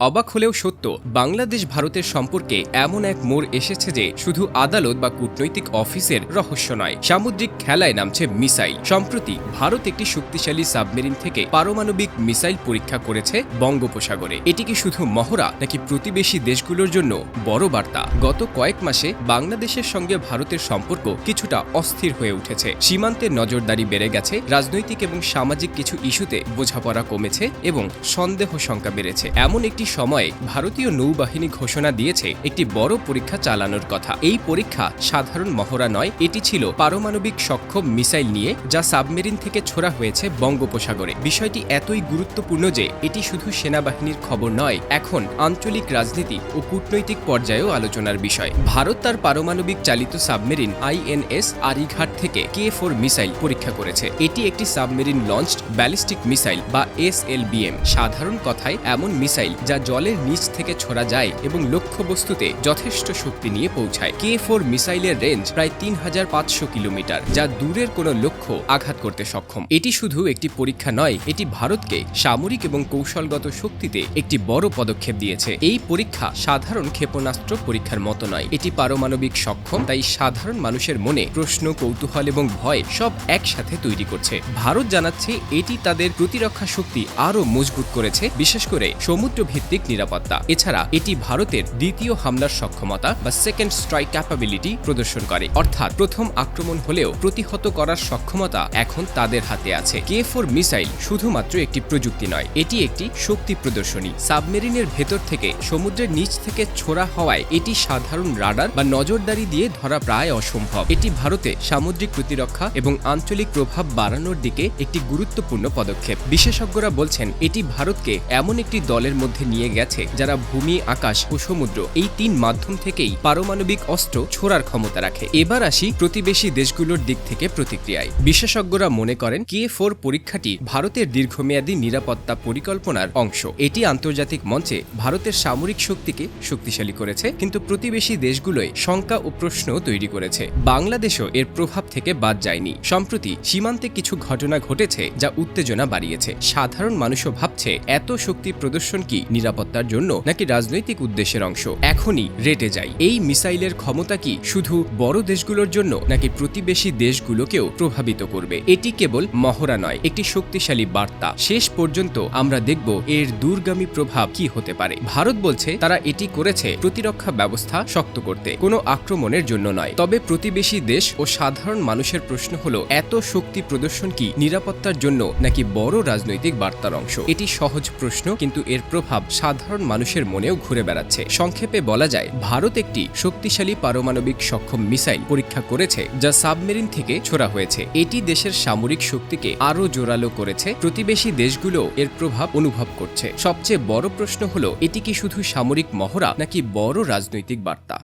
অবাক হলেও সত্য, বাংলাদেশ ভারতের সম্পর্কে এমন এক মোড় এসেছে যে শুধু আদালত বা কূটনৈতিক অফিসের রহস্য নয়, সামুদ্রিক খেলায় নামছে মিসাইল। সম্প্রতি ভারত একটি শক্তিশালী সাবমেরিন থেকে পারমাণবিক মিসাইল পরীক্ষা করেছে বঙ্গোপসাগরে। এটি কি শুধু মহড়া নাকি প্রতিবেশী দেশগুলোর জন্য বড় বার্তা? গত কয়েক মাসে বাংলাদেশের সঙ্গে ভারতের সম্পর্ক কিছুটা অস্থির হয়ে উঠেছে। সীমান্তে নজরদারি বেড়ে গেছে, রাজনৈতিক এবং সামাজিক কিছু ইস্যুতে বোঝাপড়া কমেছে এবং সন্দেহ সংখ্যা বেড়েছে। এমন একটি সময়ে ভারতীয় নৌবাহিনী ঘোষণা দিয়েছে একটি বড় পরীক্ষা চালানোর কথা। এই পরীক্ষা সাধারণ মহড়া নয়, এটি ছিল পারমাণবিক সক্ষম মিসাইল নিয়ে, যা সাবমেরিন থেকে ছোড়া হয়েছে বঙ্গোপসাগরে। বিষয়টি এতই গুরুত্বপূর্ণ যে, এটি শুধু সেনাবাহিনীর খবর নয়, এখন আঞ্চলিক রাজনীতি ও কূটনৈতিক পর্যায়েও আলোচনার বিষয়। ভারত তার পারমাণবিক চালিত সাবমেরিন আইএনএস আরিঘাট থেকে কে ফোর মিসাইল পরীক্ষা করেছে। এটি একটি সাবমেরিন লঞ্চড ব্যালিস্টিক মিসাইল বা এসএলবিএম সাধারণ কথায়, এমন মিসাইল যা জলের নিচ থেকে ছোড়া যায় এবং লক্ষ্যবস্তুতে যথেষ্ট শক্তি নিয়ে পৌঁছায়। কে ফোর মিসাইলের রেঞ্জ প্রায় তিন হাজার পাঁচশো কিলোমিটার, যা দূরের কোনো লক্ষ্য আঘাত করতে সক্ষম। এটি শুধু একটি পরীক্ষা নয়, এটি ভারতকে সামরিক এবং কৌশলগত শক্তিতে একটি বড় পদক্ষেপ দিয়েছে। এই পরীক্ষা সাধারণ ক্ষেপণাস্ত্র পরীক্ষার মতো নয়, এটি পারমাণবিক সক্ষম, তাই সাধারণ মানুষের মনে প্রশ্ন, কৌতূহল এবং ভয় সব একসাথে তৈরি করছে। ভারত জানাচ্ছে এটি তাদের প্রতিরক্ষা শক্তি আরও মজবুত করেছে, বিশেষ করে সমুদ্র ভিত্তিক নিরাপত্তা। এছাড়া এটি ভারতের দ্বিতীয় হামলার সক্ষমতা বা সেকেন্ড স্ট্রাইক ক্যাপাবিলিটি প্রদর্শন করে। অর্থাৎ প্রথম আক্রমণ হলেও প্রতিহত করার সক্ষমতা এখন তাদের হাতে আছে। কে ফোর মিসাইল শুধুমাত্র একটি প্রযুক্তি নয়, এটি একটি শক্তি প্রদর্শনী। সাবমেরিনের ভেতর থেকে সমুদ্রের নিচ থেকে ছোড়া হওয়ায় এটি সাধারণ রাডার বা নজরদারি দিয়ে ধরা প্রায় অসম্ভব। এটি ভারতে সামুদ্রিক প্রতিরক্ষা এবং আঞ্চলিক প্রভাব বাড়ানোর দিকে একটি গুরুত্বপূর্ণ পদক্ষেপ। বিশেষজ্ঞরা বলছেন, এটি ভারতকে এমন একটি দলের মধ্যে নিয়ে গেছে, যারা ভূমি, আকাশ ও সমুদ্র, এই তিন মাধ্যম থেকেই পারমাণবিক অস্ত্র ছোড়ার ক্ষমতা রাখে। এবার আসি প্রতিবেশী দেশগুলোর দিক থেকে প্রতিক্রিয়ায়। বিশেষজ্ঞরা মনে করেন, কে ফোর পরীক্ষাটি ভারতের দীর্ঘমেয়াদী নিরাপত্তা পরিকল্পনার অংশ। এটি আন্তর্জাতিক মঞ্চে ভারতের সামরিক শক্তিকে শক্তিশালী করেছে, কিন্তু প্রতিবেশী দেশগুলোয় শঙ্কা ও প্রশ্ন তৈরি করেছে। বাংলাদেশও এর প্রভাব থেকে বাদ যায়নি। সম্প্রতি সীমান্তে কিছু ঘটনা ঘটেছে, যা উত্তেজনা বাড়িয়েছে। সাধারণ মানুষও ভাবছে, এত শক্তি প্রদর্শন কি নিরাপত্তার জন্য নাকি রাজনৈতিক উদ্দেশ্যের অংশ? এখনই রেটে যাই। এই মিসাইলের ক্ষমতা কি শুধু বড় দেশগুলোর জন্য নাকি প্রতিবেশী দেশগুলোকেও প্রভাবিত করবে? এটি কেবল মহড়া নয়, একটি শক্তিশালী বার্তা। শেষ পর্যন্ত আমরা দেখব এর দূরগামী প্রভাব কি হতে পারে। ভারত বলছে তারা এটি করেছে প্রতিরক্ষা ব্যবস্থা শক্ত করতে, কোনো আক্রমণের জন্য নয়। তবে প্রতিবেশী দেশ ও সাধারণ মানুষের প্রশ্ন হলো, এত শক্তি প্রদর্শন কি নিরাপত্তার জন্য নাকি বড় রাজনৈতিক বার্তার অংশ? এটি সহজ প্রশ্ন, কিন্তু এর প্রভাব সাধারণ মানুষের মনেও ঘুরে বেড়াচ্ছে। সংক্ষেপে বলা যায়, ভারত একটি শক্তিশালী পারমাণবিক সক্ষম মিসাইল পরীক্ষা করেছে যা সাবমেরিন থেকে ছোড়া হয়েছে। এটি দেশের সামরিক শক্তিকে আরও জোরালো করেছে। প্রতিবেশী দেশগুলো এর প্রভাব অনুভব করছে। সবচেয়ে বড় প্রশ্ন হলো, এটি কি শুধু সামরিক মহড়া নাকি বড় রাজনৈতিক বার্তা?